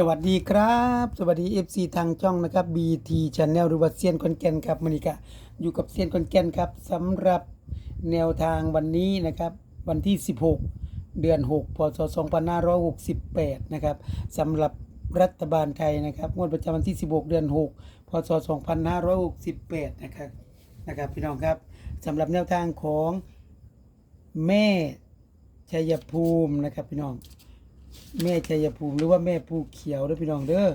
สวัสดีครับ สวัสดี FC ทางช่องนะครับ BT Channel หรือว่าเซียนคอนแกนครับมอนิกะอยู่กับเซียนคอนแกนครับสำหรับแนวทางวันนี้นะครับ วันที่ 16 เดือน 6 พศ 2568 นะครับสำหรับรัฐบาลไทยนะครับงวดประจำวันที่ 16 เดือน 6 พศ 2568 นะครับนะครับพี่น้องครับสำหรับแนวทางของแม่ชัยภูมินะครับพี่น้อง แม่ชัยภูมิหรือว่าแม่ภูเขียวเด้อพี่น้องเด้อ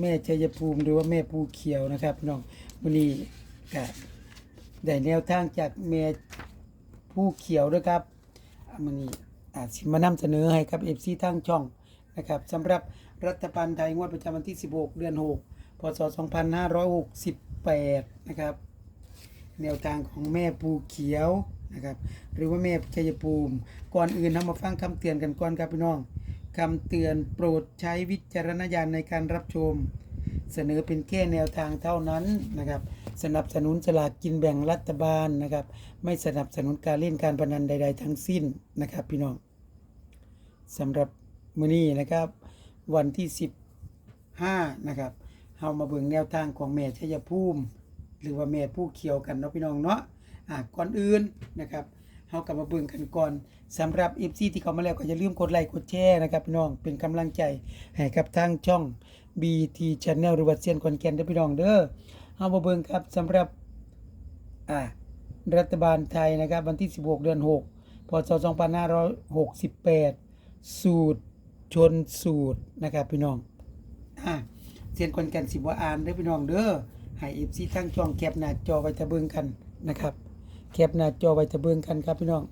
แม่ชัยภูมิหรือว่าแม่ภูเขียวนะครับพี่น้องวันนี้ก็ได้แนวทางจากแม่ภูเขียวด้วยครับวันนี้อาจสิมานำเสนอให้กับเอฟซีทางช่องนะครับสำหรับรัฐบาลไทยงวดประจำวันที่ 16 เดือน 6 พศ 2568 นะครับ แนวทางของแม่ภูเขียว นะครับ หรือว่าแม่ชัยภูมิ ก่อนอื่นเรามาฟังคำเตือนกันก่อนครับพี่น้องคำเตือนโปรดใช้วิจารณญาณในการรับชม เสนอเป็นแค่แนวทางเท่านั้นนะครับ สนับสนุนสลากกินแบ่งรัฐบาลนะครับ ไม่สนับสนุนการเล่นการพนันใด ๆ ทั้งสิ้นนะครับ พี่น้องสำหรับมื้อนี้นะครับ วันที่ 15 นะครับเฮามาเบิ่งแนวทางของแม่ชัยภูมิ หรือว่าแม่ผู้เขียวกันเนาะพี่น้องเนาะ ก่อนอื่นนะครับเฮากลับมาเบิ่งกันก่อนสำหรับ FC ที่เข้ามาแล้วก็อย่าลืมกดไลค์กดแชร์นะครับพี่น้องเป็นกำลังใจให้กับทางช่อง BT Channel หรือว่าเซียนคอนแกนเด้อพี่น้องเด้อเฮามาเบิ่งครับสำหรับอะรัฐบาลไทยนะครับวันที่ 16 เดือน 6 พศ 2568 สูตรชนสูตรนะครับพี่น้องอะเซียนคนกันสิบว่าอ่านเด้อพี่น้องเด้อให้เอฟซีทั้งช่องแคปหน้าจอไว้จะเบิ่งกันนะครับ แคปหน้าจอไว้จะเบิ่งกันครับพี่น้อง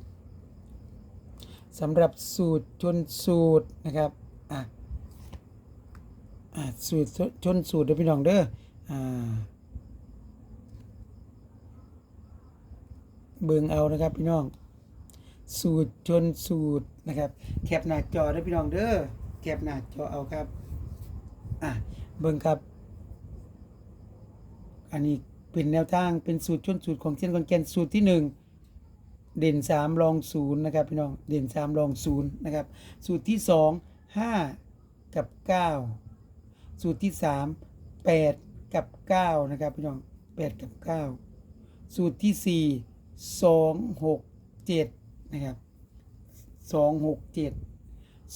สำหรับสูตรชนสูตรนะครับอะอะสูตรชนสูตรเด้อพี่น้องเด้ออ่าเบิ่งเอานะครับพี่น้อง สูตรชนสูตรนะครับแคปหน้าจอเด้อพี่น้องเด้อแคปหน้าจอเอาครับอะเบิ่งครับ อันนี้ เป็นแนวทางเป็นสูตรชนสูตรของเส้นคอนแกนสูตรที่หนึ่งเด่นสามรองศูนย์นะครับพี่น้องเด่นสามรองศูนย์นะครับสูตรที่สองห้ากับเก้าสูตรที่สามแปดกับเก้านะครับพี่น้องแปดกับเก้าสูตรที่สี่สองหกเจ็ดนะครับสองหกเจ็ด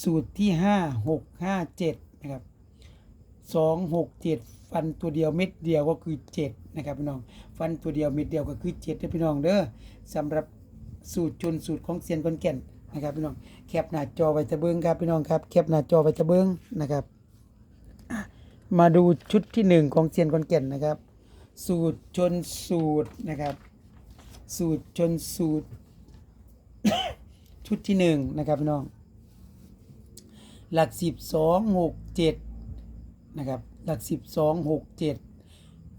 สูตรที่ห้าหกห้าเจ็ดนะครับ สองหกเจ็ดฟันตัวเดียวเม็ดเดียวก็คือเจ็ดนะครับพี่น้อง ฟันตัวเดียวเม็ดเดียวก็คือเจ็ดนะพี่น้องเด้อสำหรับสูตรจนสูตรของเซียนคนแก่นนะครับพี่น้องแคปหน้าจอไว้จะเบิ้งครับพี่น้องครับแคปหน้าจอไว้จะเบิ้งนะครับมาดูชุดที่หนึ่งของเซียนคนแก่นนะครับ สูตรชนสูตรนะครับ สูตรชนสูตร ชุดที่หนึ่งนะครับพี่น้อง หลักสิบสองหกเจ็ด นะครับ หลักสิบสองหกเจ็ด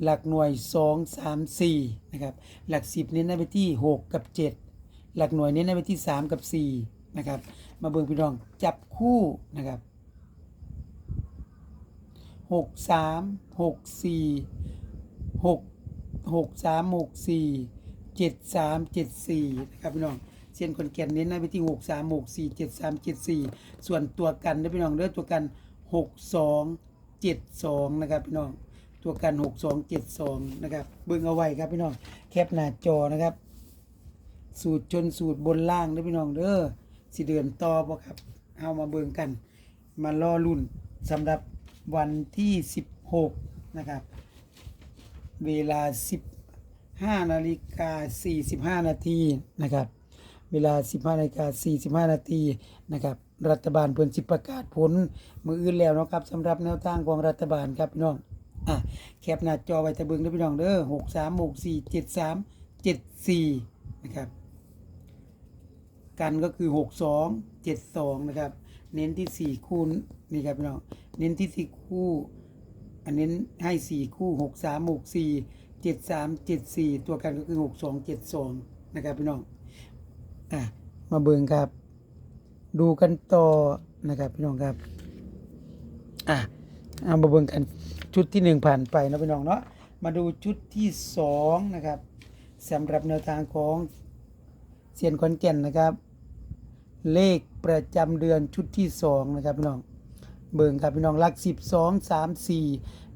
หลักหน่วยสองสามสี่นะครับหลักสิบเน้นไปที่หกกับเจ็ดหลักหน่วยเน้นไปที่สามกับสี่นะครับ มาเบิ่งพี่น้องจับคู่นะครับหกสามหกสี่หกหกสามหกสี่เจ็ดสามเจ็ดสี่นะครับพี่น้องเส้นคนแก่นเน้นไปที่หกสามหกสี่เจ็ดสามเจ็ดสี่ส่วนตัวกันนะพี่น้องเลือตัวกันหกสอง เจ็ดสองนะครับพี่น้องตัวกันหกสองเจ็ดสองนะครับเบิ่งเอาไว้ครับพี่น้องแคปหน้าจอนะครับ สูตรจนสูตรบนล่างเด้อพี่น้องเด้อสิเดือนต่อบ่ครับเอามาเบิ่งกัน มารอรุ่นสำหรับวันที่สิบหกนะครับ เวลาสิบห้านาฬิกาสี่สิบห้านาทีนะครับ เวลา15นาฬิกา45นาทีนะครับ รัฐบาลเพิ่นสิประกาศผลมืออื่นแล้วเนาะครับสำหรับแนวทางของรัฐบาลครับพี่น้องอะแคปหน้าจอไว้ตะเบิงเด้อพี่น้องเด้อ6 3 6 4 7 3 7 4นะครับ กันก็คือ6 2 7 2นะครับ เน้นที่4คู่นี่ครับพี่น้องเน้นที่4คู่ อันเน้นให้4คู่6 3 6 4 7 3 7 4ตัวกันก็คือ6 2 7 2นะครับพี่น้องอะมาเบิงครับ ดูกันต่อนะครับพี่น้องครับอะเอามาเบิ่งกันชุดที่หนึ่งผ่านไปนะพี่น้องเนาะมาดูชุดที่สองนะครับสำหรับแนวทางของเซียนคอนแก่นนะครับ เลขประจำเดือนชุดที่สองนะครับพี่น้องเบิ่งครับพี่น้องหลักสิบสองสามสี่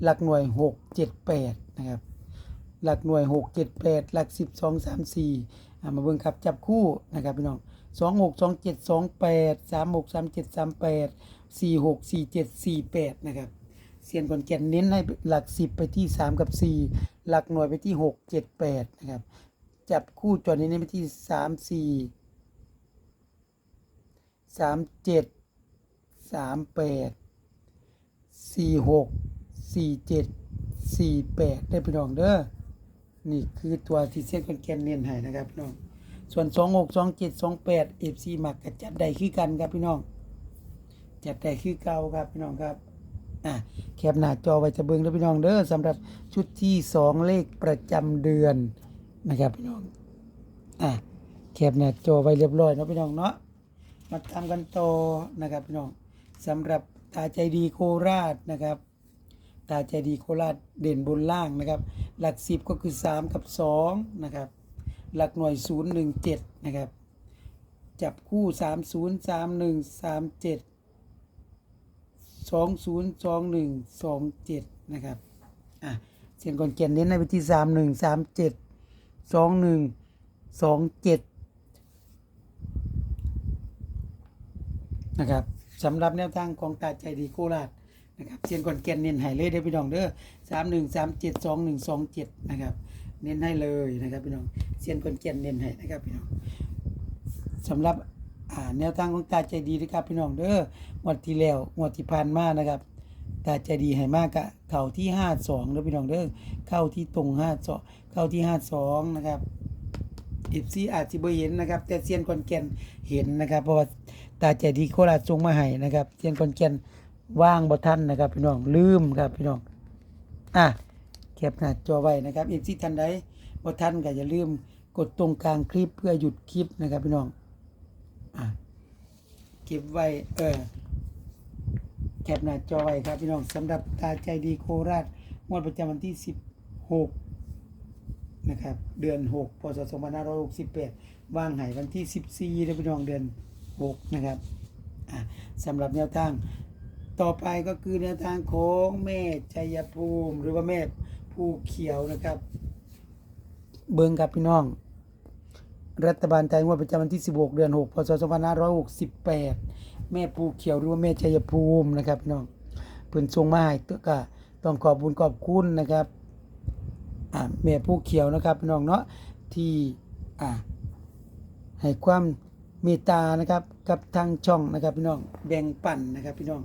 หลักหน่วยหกเจ็ดแปดนะครับ หลักหน่วยหกเจ็ดแปดหลักสิบสองสามสี่มาเบิ่งครับจับคู่นะครับพี่น้อง สองหกสองเจ็ดสองแปดสามหกสามเจ็ดสามแปดสี่หกสี่เจ็ดสี่แปดนะครับเซียนขอนแก่นเน้นให้หลักสิบไปที่สามกับสี่หลักหน่วยไปที่หกเจ็ดแปดนะครับ จับคู่จอนี้เน้นไปที่สามสี่สามเจ็ดสามแปดสี่หกสี่เจ็ดสี่แปดได้พี่น้องเด้อนี่คือตัวที่เส้นคอนแกนเนียนให้นะครับพี่น้อง ส่วน 2 6 2 7 2 8 FC มักก็จัดได้คือกันครับพี่น้อง จัดได้คือเก่าครับพี่น้องครับอะแคปหน้าจอไว้จะเบิ่งเด้อพี่น้องเด้อสำหรับชุดที่ 2 เลขประจำเดือนนะครับพี่น้องอะแคปหน้าจอไว้เรียบร้อยเนาะพี่น้องเนาะมาตามกันต่อนะครับพี่น้องสำหรับตาใจดีโคราชนะครับตาใจดีโคราชเด่นบนล่างนะครับ หลักสิบก็คือ 3 กับ 2 นะครับ หลักหน่วย 0 1 7 นะครับ จับคู่ 3 0 3 1 3 7 2 0 2 1 2 7 นะครับอะเสียงก่อนเกียนเน้นในไปที่3 1 3 7 2 1 2 7 นะครับสำหรับแนวทางของตาใจดีโคราชนะครับเซียนก่อนแกนเน้นให้เลยเด้อพี่น้องเด้อสามหนึ่งสามเจ็ดสองหนึ่งสองเจ็ดนะครับ เน้นให้เลยนะครับพี่น้อง เซียนก่อนแกนเน้นให้นะครับพี่น้องสำหรับแนวทางของตาใจดีนะครับพี่น้องเด้องวดที่แล้วงวดที่ผ่านมานะครับตาใจดีให้มากกะเข่าที่ห้าสองเด้อพี่น้องเด้อเข้าที่ตรงห้าสองเข้าที่ห้าสองนะครับเอฟซีอาจจะบ่เห็นนะครับ แต่เซียนคนแกนเห็นนะครับ เพราะว่าตาใจดีโคราชส่งมาให้นะครับเซียนคนแกนว่างบ่ทันนะครับ พี่น้องลืมครับพี่น้องอะแคปหน้าจอไว้นะครับเอฟซีท่านใด บ่ทันก็อย่าลืมกดตรงกลางคลิปเพื่อหยุดคลิปนะครับพี่น้องอะเก็บไว้เออแคปหน้าจอไว้ครับพี่น้องสำหรับตาใจดีโคราชงวดประจำวันที่ 16 นะครับ เดือน 6 พศ 2568 วางไห้วันที่ 14เดือนพี่น้องเดือน 6 นะครับสำหรับแนวทาง ต่อไปก็คือแนวทางของแม่ชัยภูมิ หรือว่าแม่ภูเขียวนะครับ เบิ้งครับพี่น้อง รัฐบาลไทยงวดประจำวันที่ 16 เดือน 6 พศ 2568 แม่ภูเขียวหรือว่าแม่ชัยภูมินะครับพี่น้องเพิ่นส่งมาให้ตัวก็ต้องขอบบุญขอบคุณนะครับอ่าแม่ผู้เขียวนะครับพี่น้องเนาะที่อ่าให้ความเมตตานะครับกับทางช่องนะครับพี่น้องแบ่งปันนะครับพี่น้อง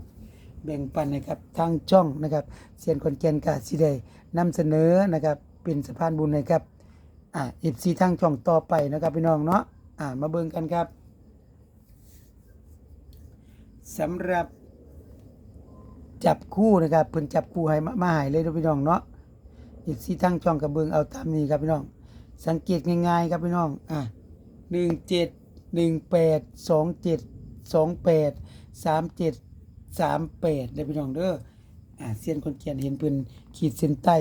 แบ่งปันนะครับทางช่องนะครับเสียนคนแกนกาสิได้นำเสนอนะครับเป็นสะพานบุญให้ครับ อ่าเอฟซีทางช่องต่อไปนะครับพี่น้องเนาะอ่ามาเบิ่งกันครับสำหรับจับคู่นะครับเพิ่นจับคู่ให้มามาให้เลยพี่น้องเนาะอีกสี่ทั้งช่องกับเบิงเอาตามนี้ครับพี่น้อง สังเกตง่ายๆครับพี่น้องอะหนึ่งเจ็ดหนึ่งแปดสองเจ็ดสองแปดสามเจ็ดสามแปดได้พี่น้องเด้ออะเสียนคนเขียนเห็นเป็นขีดเส้นใต้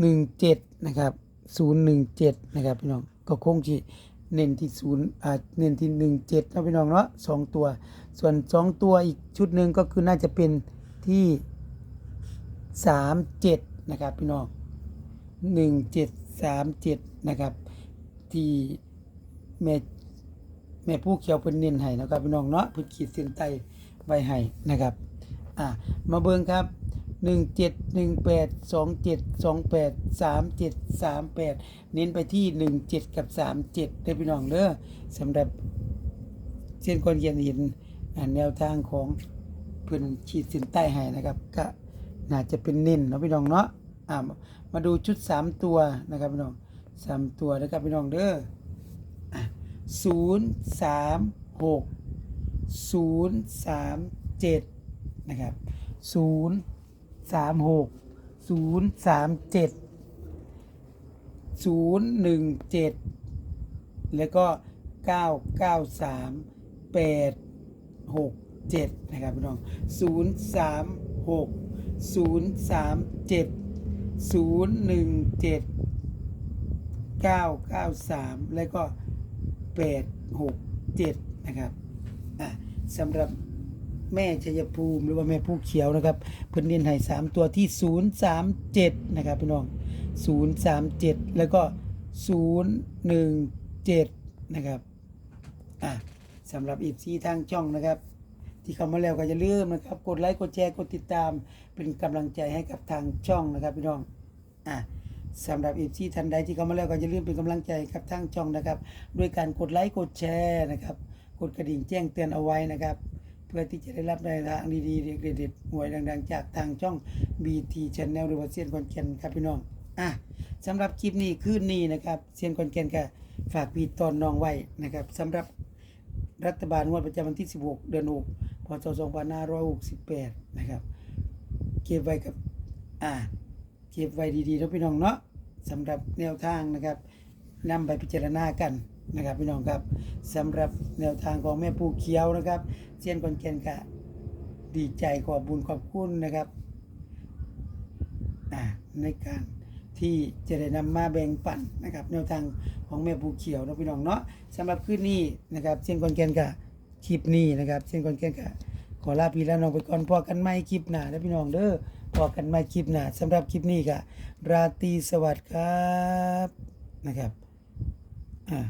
หนึ่งเจ็ดนะครับ ศูนย์หนึ่งเจ็ดนะครับพี่น้องก็คงที่เน้นที่ศูนย์อ่าเน้นที่หนึ่งเจ็ดนะพี่น้องเนาะสองตัว ส่วนสองตัวอีกชุดหนึ่งก็คือน่าจะเป็นที่สามเจ็ดนะครับพี่น้องหนึ่งเจ็ดสามเจ็ดนะครับ ที่แม่แม่ผู้เขียวเพิ่นเน้นให้นะครับพี่น้องเนาะเพิ่นขีดเส้นใต้ไว้ให้นะครับ อะมาเบิ่งครับ หนึ่งเจ็ดหนึ่งแปดสองเจ็ดสองแปดสามเจ็ดสามแปดเน้นไปที่หนึ่งเจ็ดกับสามเจ็ดเด้อพี่น้องเด้อสำหรับเส้นคนเขียนเห็นอ่าแนวทางของเพิ่นขีดส้นใต้ให้นะครับ ก็น่าจะเป็นเน้นเนาะพี่น้องเนาะอ่ามาดูชุดสามตัวนะครับพี่น้องสามตัวนะครับพี่น้องเด้อศูนย์สามหกศูนย์สามเจ็ดนะครับศูนย์ สามหกศูนย์สามเจ็ดศูนย์หนึ่งเจ็ดแล้วก็เก้าเก้าสามแปดหกเจ็ดนะครับพี่น้องศูนย์สามหกศูนย์สามเจ็ดศูนย์หนึ่งเจ็ดเก้าเก้าสามแล้วก็แปดหกเจ็ดนะครับสำหรับ แม่ชัยภูมิหรือว่าแม่ผู้เขียวนะครับเพิ่นเน้นให้สามตัวที่ศูนย์สามเจ็ดนะครับพี่น้องศูนย์สามเจ็ดแล้วก็ศูนย์หนึ่งเจ็ดนะครับอะสำหรับอีซีทางช่องนะครับที่เข้ามาแล้วก็อย่าลืมนะครับกดไลค์กดแชร์กดติดตาม เป็นกำลังใจให้กับทางช่องนะครับพี่น้องอะสำหรับอีซีท่านใดที่เข้ามาแล้วก็อย่าลืมเป็นกำลังใจกับทางช่องนะครับ ด้วยการกดไลค์กดแชร์นะครับ กดกระดิ่งแจ้งเตือนเอาไว้นะครับ เพื่อที่จะได้รับในทางดีๆเด็ดๆหวยดัง ๆ จากทางช่อง BT Channel หรือว่าเซียนคอนแก่นครับพี่น้องอะสำหรับคลิปนี้คืนนี้นะครับเซียนคอนแก่นก็ฝากปีตอนน้องไว้นะครับสำหรับรัฐบาลงวดประจำวันที่ 16 เดือน6พศ2568 นะครับ เก็บไว้กับอ่าเก็บไว้ดีๆนะพี่น้องเนาะสำหรับแนวทางนะครับนำไปพิจารณากัน นะครับพี่น้องครับสำหรับแนวทางของแม่ปูเขียวนะครับเซียนคนเกนกะดีใจขอบบุญขอบคุณนะครับในการที่จะได้นำมาแบ่งปันนะครับแนวทางของแม่ปูเขียวนะพี่น้องเนาะสำหรับคืนนี้นะครับเซียนคนเกนกะคลิปนี้นะครับเซียนคนเกนกะขอลาพี่แล้วน้องไปก่อนพอกันไม่คลิปหน้าแล้วพี่น้องเด้อพอกันไม่คลิปหน้าสำหรับคลิปนี้ก็ราตรีสวัสดิ์ครับนะครับอ่า